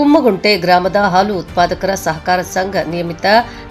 ಕುಮ್ಮಗುಂಟೆ ಗ್ರಾಮದ ಹಾಲು ಉತ್ಪಾದಕರ ಸಹಕಾರ ಸಂಘ ನಿಯಮಿತ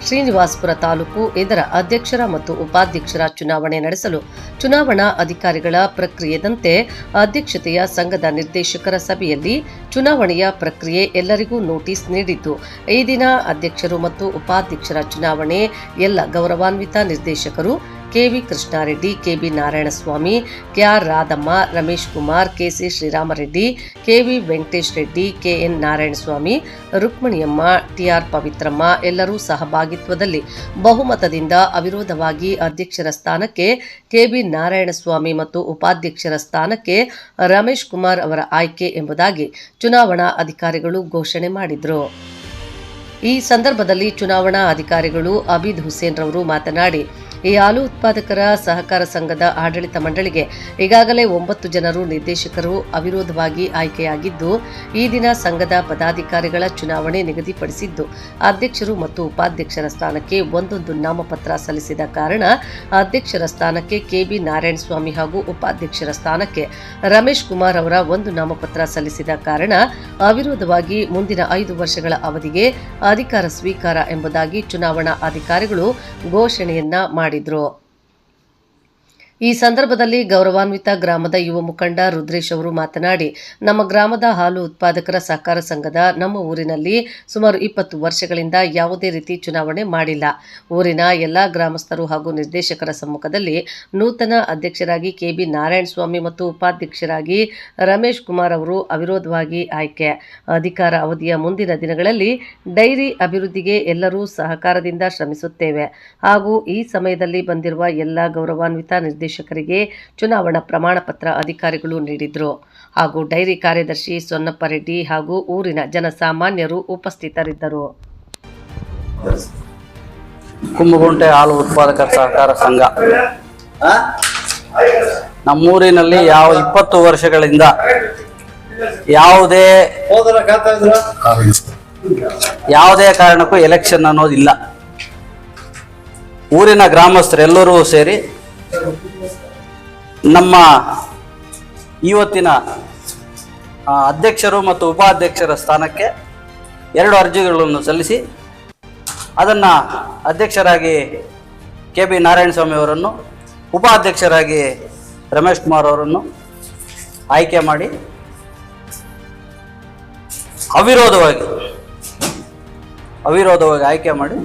ಶ್ರೀನಿವಾಸಪುರ ತಾಲೂಕು ಇದರ ಅಧ್ಯಕ್ಷರ ಮತ್ತು ಉಪಾಧ್ಯಕ್ಷರ ಚುನಾವಣೆ ನಡೆಸಲು ಚುನಾವಣಾ ಅಧಿಕಾರಿಗಳ ಪ್ರಕ್ರಿಯೆದಂತೆ ಅಧ್ಯಕ್ಷತೆಯ ಸಂಘದ ನಿರ್ದೇಶಕರ ಸಭೆಯಲ್ಲಿ ಚುನಾವಣೆಯ ಪ್ರಕ್ರಿಯೆ ಎಲ್ಲರಿಗೂ ನೋಟಿಸ್ ನೀಡಿದ್ದು, ಈ ದಿನ ಅಧ್ಯಕ್ಷರು ಮತ್ತು ಉಪಾಧ್ಯಕ್ಷರ ಚುನಾವಣೆ ಎಲ್ಲ ಗೌರವಾನ್ವಿತ ನಿರ್ದೇಶಕರು KV Krishnareddy, KB Narayanaswamy, KR Radhamma, Ramesh Kumar, KC Sriramareddy, KV Venkatesh Reddy, KN Narayanaswamy, Rukminiyamma, TR Pavithramma ಎಲ್ಲರೂ ಸಹಭಾಗಿತ್ವದಲ್ಲಿ ಬಹುಮತದಿಂದ ಅವಿರೋಧವಾಗಿ ಅಧ್ಯಕ್ಷರ ಸ್ಥಾನಕ್ಕೆ ಕೆಬಿ ನಾರಾಯಣಸ್ವಾಮಿ ಮತ್ತು ಉಪಾಧ್ಯಕ್ಷರ ಸ್ಥಾನಕ್ಕೆ ರಮೇಶ್ ಕುಮಾರ್ ಅವರ ಆಯ್ಕೆ ಎಂಬುದಾಗಿ ಚುನಾವಣಾ ಅಧಿಕಾರಿಗಳು ಘೋಷಣೆ ಮಾಡಿದರು. ಈ ಸಂದರ್ಭದಲ್ಲಿ ಚುನಾವಣಾ ಅಧಿಕಾರಿಗಳು ಅಬೀದ್ ಹುಸೇನ್ ರವರು ಮಾತನಾಡಿ ಈ ಹಾಲು ಉತ್ಪಾದಕರ ಸಹಕಾರ ಸಂಘದ ಆಡಳಿತ ಮಂಡಳಿಗೆ ಈಗಾಗಲೇ ಒಂಬತ್ತು ಜನರು ನಿರ್ದೇಶಕರು ಅವಿರೋಧವಾಗಿ ಆಯ್ಕೆಯಾಗಿದ್ದು, ಈ ದಿನ ಸಂಘದ ಪದಾಧಿಕಾರಿಗಳ ಚುನಾವಣೆ ನಿಗದಿಪಡಿಸಿದ್ದು, ಅಧ್ಯಕ್ಷರು ಮತ್ತು ಉಪಾಧ್ಯಕ್ಷರ ಸ್ಥಾನಕ್ಕೆ ಒಂದೊಂದು ನಾಮಪತ್ರ ಸಲ್ಲಿಸಿದ ಕಾರಣ ಅಧ್ಯಕ್ಷರ ಸ್ಥಾನಕ್ಕೆ ಕೆಬಿ ನಾರಾಯಣಸ್ವಾಮಿ ಹಾಗೂ ಉಪಾಧ್ಯಕ್ಷರ ಸ್ಥಾನಕ್ಕೆ ರಮೇಶ್ ಕುಮಾರ್ ಅವರ ಒಂದು ನಾಮಪತ್ರ ಸಲ್ಲಿಸಿದ ಕಾರಣ ಅವಿರೋಧವಾಗಿ ಮುಂದಿನ ಐದು ವರ್ಷಗಳ ಅವಧಿಗೆ ಅಧಿಕಾರ ಸ್ವೀಕಾರ ಎಂಬುದಾಗಿ ಚುನಾವಣಾ ಅಧಿಕಾರಿಗಳು ಘೋಷಣೆಯನ್ನ ಮಾಡಿದ್ರು ಈ ಸಂದರ್ಭದಲ್ಲಿ ಗೌರವಾನ್ವಿತ ಗ್ರಾಮದ ಯುವ ಮುಖಂಡ ರುದ್ರೇಶ್ ಅವರು ಮಾತನಾಡಿ, ನಮ್ಮ ಗ್ರಾಮದ ಹಾಲು ಉತ್ಪಾದಕರ ಸಹಕಾರ ಸಂಘದ ನಮ್ಮ ಊರಿನಲ್ಲಿ ಸುಮಾರು ಇಪ್ಪತ್ತು ವರ್ಷಗಳಿಂದ ಯಾವುದೇ ರೀತಿ ಚುನಾವಣೆ ಮಾಡಿಲ್ಲ. ಊರಿನ ಎಲ್ಲ ಗ್ರಾಮಸ್ಥರು ಹಾಗೂ ನಿರ್ದೇಶಕರ ಸಮ್ಮುಖದಲ್ಲಿ ನೂತನ ಅಧ್ಯಕ್ಷರಾಗಿ ಕೆಬಿ ನಾರಾಯಣಸ್ವಾಮಿ ಮತ್ತು ಉಪಾಧ್ಯಕ್ಷರಾಗಿ ರಮೇಶ್ ಕುಮಾರ್ ಅವರು ಅವಿರೋಧವಾಗಿ ಆಯ್ಕೆ. ಅಧಿಕಾರ ಅವಧಿಯ ಮುಂದಿನ ದಿನಗಳಲ್ಲಿ ಡೈರಿ ಅಭಿವೃದ್ಧಿಗೆ ಎಲ್ಲರೂ ಸಹಕಾರದಿಂದ ಶ್ರಮಿಸುತ್ತೇವೆ. ಹಾಗೂ ಈ ಸಮಯದಲ್ಲಿ ಬಂದಿರುವ ಎಲ್ಲ ಗೌರವಾನ್ವಿತ ನಿರ್ದೇಶಕರಿಗೆ ಚುನಾವಣಾ ಪ್ರಮಾಣ ಪತ್ರ ಅಧಿಕಾರಿಗಳು ನೀಡಿದರು. ಹಾಗೂ ಡೈರಿ ಕಾರ್ಯದರ್ಶಿ ಸೊನ್ನಪ್ಪ ರೆಡ್ಡಿ ಹಾಗೂ ಊರಿನ ಜನಸಾಮಾನ್ಯರು ಉಪಸ್ಥಿತರಿದ್ದರು. ಕುಂಬಗುಂಟೆ ಹಾಲು ಉತ್ಪಾದಕರ ಸಹಕಾರ ಸಂಘ. ನಮ್ಮೂರಿನಲ್ಲಿ ಯಾವ ಇಪ್ಪತ್ತು ವರ್ಷಗಳಿಂದ ಯಾವುದೇ ಯಾವುದೇ ಕಾರಣಕ್ಕೂ ಎಲೆಕ್ಷನ್ ಅನ್ನೋದಿಲ್ಲ. ಊರಿನ ಗ್ರಾಮಸ್ಥರೆಲ್ಲರೂ ಸೇರಿ ನಮ್ಮ ಇವತ್ತಿನ ಅಧ್ಯಕ್ಷರು ಮತ್ತು ಉಪಾಧ್ಯಕ್ಷರ ಸ್ಥಾನಕ್ಕೆ ಎರಡು ಅರ್ಜಿಗಳನ್ನು ಸಲ್ಲಿಸಿ, ಅದನ್ನು ಅಧ್ಯಕ್ಷರಾಗಿ ಕೆ ಬಿ ನಾರಾಯಣಸ್ವಾಮಿ ಅವರನ್ನು, ಉಪಾಧ್ಯಕ್ಷರಾಗಿ ರಮೇಶ್ ಕುಮಾರ್ ಅವರನ್ನು ಆಯ್ಕೆ ಮಾಡಿ, ಅವಿರೋಧವಾಗಿ ಅವಿರೋಧವಾಗಿ ಆಯ್ಕೆ ಮಾಡಿ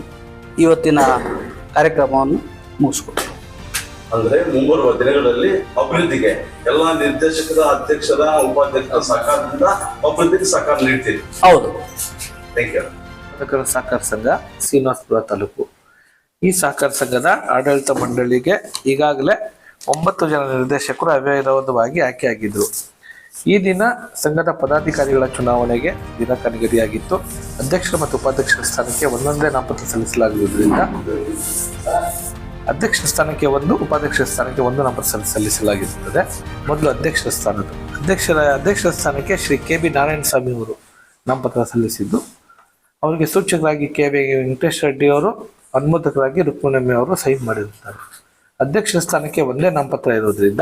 ಇವತ್ತಿನ ಕಾರ್ಯಕ್ರಮವನ್ನು ಮುಗಿಸ್ಕೊಡ್ತೀವಿ. ಅಂದ್ರೆ ಮುಂಬರುವ ದಿನಗಳಲ್ಲಿ ಅಭಿವೃದ್ಧಿಗೆ ಎಲ್ಲಾ ನಿರ್ದೇಶಕರ ಅಧ್ಯಕ್ಷರ ಉಪಾಧ್ಯಕ್ಷರ ಸಹಕಾರದಿಂದ ಅಭಿವೃದ್ಧಿಗೆ ಸಹಕಾರ ನೀಡ್ತೀವಿ. ಹೌದು. ಥ್ಯಾಂಕ್ ಯು ಸಹಕಾರ ಸಂಘ ಶ್ರೀನಿವಾಸಪುರ ತಾಲೂಕು. ಈ ಸಹಕಾರ ಸಂಘದ ಆಡಳಿತ ಮಂಡಳಿಗೆ ಈಗಾಗಲೇ ಒಂಬತ್ತು ಜನ ನಿರ್ದೇಶಕರು ಅವ್ಯವಿರೋಧವಾಗಿ ಆಯ್ಕೆಯಾಗಿದ್ದರು ಈ ದಿನ ಸಂಘದ ಪದಾಧಿಕಾರಿಗಳ ಚುನಾವಣೆಗೆ ದಿನಾಂಕ ನಿಗದಿಯಾಗಿತ್ತು ಅಧ್ಯಕ್ಷರು ಮತ್ತು ಉಪಾಧ್ಯಕ್ಷರ ಸ್ಥಾನಕ್ಕೆ ಒಂದೊಂದೇ ನಾಮಪತ್ರ ಸಲ್ಲಿಸಲಾಗಿರುವುದರಿಂದ ಅಧ್ಯಕ್ಷರ ಸ್ಥಾನಕ್ಕೆ ಒಂದು, ಉಪಾಧ್ಯಕ್ಷ ಸ್ಥಾನಕ್ಕೆ ಒಂದು ನಾಮಪತ್ರ ಸಲ್ಲಿ- ಸಲ್ಲಿಸಲಾಗಿರುತ್ತದೆ. ಮೊದಲು ಅಧ್ಯಕ್ಷರ ಸ್ಥಾನದ ಅಧ್ಯಕ್ಷರ ಅಧ್ಯಕ್ಷರ ಸ್ಥಾನಕ್ಕೆ ಶ್ರೀ ಕೆ ಬಿ ನಾರಾಯಣಸ್ವಾಮಿ ಅವರು ನಾಮಪತ್ರ ಸಲ್ಲಿಸಿದ್ದು. ಅವರಿಗೆ ಸೂಚಕರಾಗಿ ಕೆ ವಿ ವೆಂಕಟೇಶ್ ರೆಡ್ಡಿ ಅವರು, ಅನುಮೋದಕರಾಗಿ ರುಕ್ಮಿಣಮ್ಮಿ ಅವರು ಸೈನ್ ಮಾಡಿರುತ್ತಾರೆ. ಅಧ್ಯಕ್ಷ ಸ್ಥಾನಕ್ಕೆ ಒಂದೇ ನಾಮಪತ್ರ ಇರುವುದರಿಂದ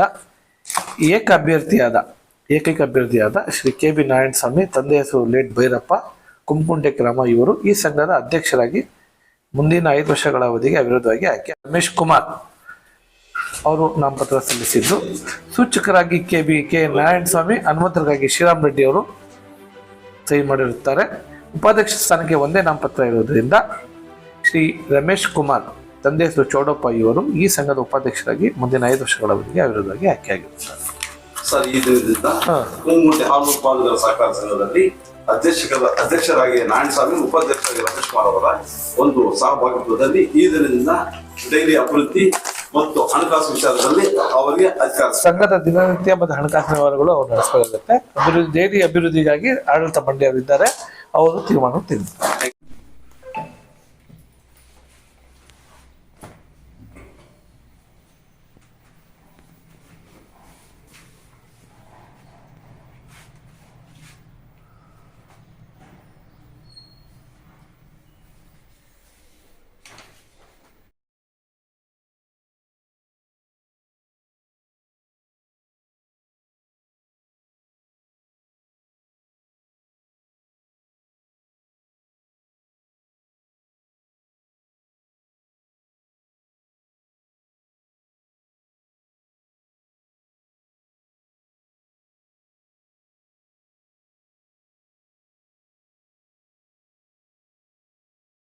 ಏಕ ಅಭ್ಯರ್ಥಿಯಾದ, ಏಕೈಕ ಅಭ್ಯರ್ಥಿಯಾದ ಶ್ರೀ ಕೆ ಬಿ ನಾರಾಯಣಸ್ವಾಮಿ ತಂದೆ ಹೆಸರು ಲೇಟ್ ಭೈರಪ್ಪ ಕುಂಪುಂಡೆ ಗ್ರಾಮ ಇವರು ಈ ಸಂಘದ ಅಧ್ಯಕ್ಷರಾಗಿ ಮುಂದಿನ ಐದು ವರ್ಷಗಳ ಅವಧಿಗೆ ಅವಿರೋಧವಾಗಿ ಆಯ್ಕೆ. ರಮೇಶ್ ಕುಮಾರ್ ಅವರು ನಾಮಪತ್ರ ಸಲ್ಲಿಸಿದ್ದು ಸೂಚಕರಾಗಿ K B K Narayana Swamy ಹನುಮಂತರಿಗಾಗಿ Sriram Reddy ಅವರು ಸಹಿ ಮಾಡಿರುತ್ತಾರೆ. ಉಪಾಧ್ಯಕ್ಷ ಸ್ಥಾನಕ್ಕೆ ಒಂದೇ ನಾಮಪತ್ರ ಇರುವುದರಿಂದ ಶ್ರೀ ರಮೇಶ್ ಕುಮಾರ್ ತಂದೆ ಹೆಸರು ಚೌಡಪ್ಪ ಇವರು ಈ ಸಂಘದ ಉಪಾಧ್ಯಕ್ಷರಾಗಿ ಮುಂದಿನ ಐದು ವರ್ಷಗಳ ಅವಧಿಗೆ ಅವಿರೋಧವಾಗಿ ಆಯ್ಕೆಯಾಗಿರುತ್ತಾರೆ ಸರ್ ಇದು ಹಾಲು ಉತ್ಪಾದಕರ ಸಹಕಾರ ಸಂಘದಲ್ಲಿ ಅಧ್ಯಕ್ಷರಾಗಿ ನಾರಾಯಣಸ್ವಾಮಿ ಅವರ ಒಂದು ಸಹಭಾಗಿತ್ವದಲ್ಲಿ ಈ ದಿನದಿಂದ ಡೈಲಿ ಅಭಿವೃದ್ಧಿ ಮತ್ತು ಹಣಕಾಸು ವಿಚಾರದಲ್ಲಿ ಅವರಿಗೆ ಅಧಿಕಾರ. ಸಂಘದ ದಿನನಿತ್ಯ ಮತ್ತು ಹಣಕಾಸಿನ ವ್ಯವಹಾರಗಳು ಅವರು ನಡೆಸಬೇಕಾಗುತ್ತೆ. ಅಭಿವೃದ್ಧಿ ಡೈಲಿ ಅಭಿವೃದ್ಧಿಗಾಗಿ ಆಡಳಿತ ಮಂಡಳಿಯವರಿದ್ದಾರೆ ಅವರು ತೀರ್ಮಾನ ತೆಗೆದು